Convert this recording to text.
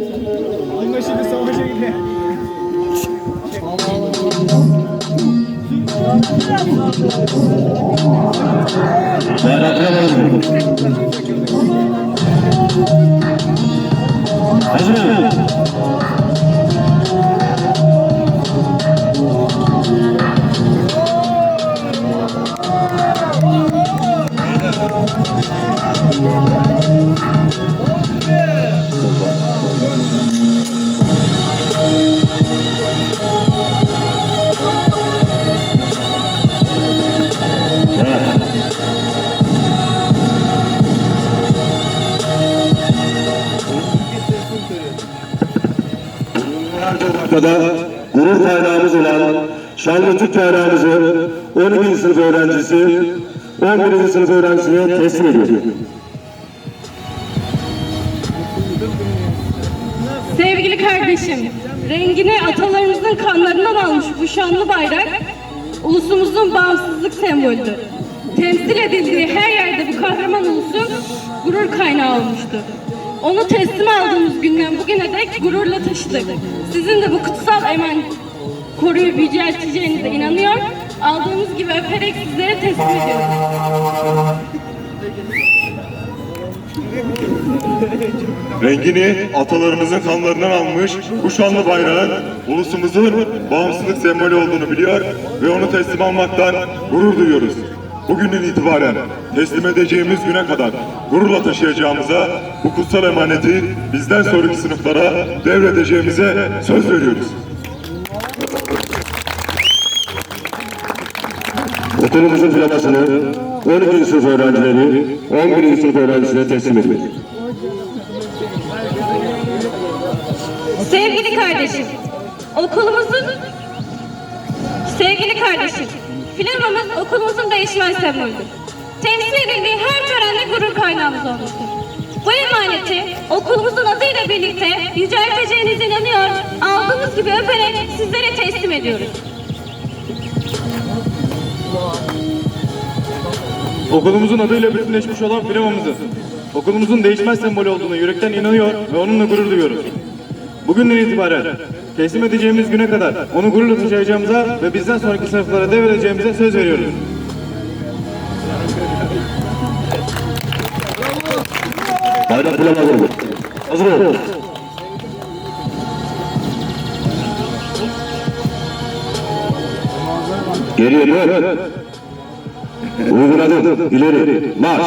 Bununla şimdi savaşa gidiyor. Bayraklar Burada gurur kaynağımız olan şanlı Türk bayrağımızı 12. sınıf öğrencisi 11. sınıf öğrencisine teslim ediyor. Sevgili kardeşim, rengini atalarımızın kanlarından almış bu şanlı bayrak, ulusumuzun bağımsızlık sembolüdür. Temsil edildiği her yerde bu kahraman ulusun gurur kaynağı olmuştur. Onu teslim aldığımız gururla taşıdık. Sizin de bu kutsal eman koruyup yücelteceğinize inanıyor, aldığımız gibi öperek sizlere teslim ediyoruz. Rengini atalarımızın kanlarından almış bu şanlı bayrağın ulusumuzun bağımsızlık sembolü olduğunu biliyor ve onu teslim almaktan gurur duyuyoruz. Bugünden itibaren teslim edeceğimiz güne kadar gururla taşıyacağımıza bu kutsal emaneti bizden sonraki sınıflara devredeceğimize söz veriyoruz. Okulumuzun flamasını 12. sınıf öğrencileri 11. sınıf öğrencisine teslim ediyor. Sevgili kardeşim, okulumuzun sevgili kardeşim, flamamız okulumuzun değişmez sembolüdür. Temsil edildiği her törende gurur kaynağımız olmuştur. Bu emaneti okulumuzun adıyla birlikte yücelteceğinize inanıyor, aldığımız gibi öperek sizlere teslim ediyoruz. Okulumuzun adıyla bütünleşmiş olan firmamızın, okulumuzun değişmez sembolü olduğunu yürekten inanıyor ve onunla gurur duyuyoruz. Bugünden itibaren teslim edeceğimiz güne kadar onu gururla taşıyacağımıza ve bizden sonraki sınıflara devredeceğimize söz veriyoruz. Bayrak flamaları. Hazır ol. Uygun adım. İleri. Marş.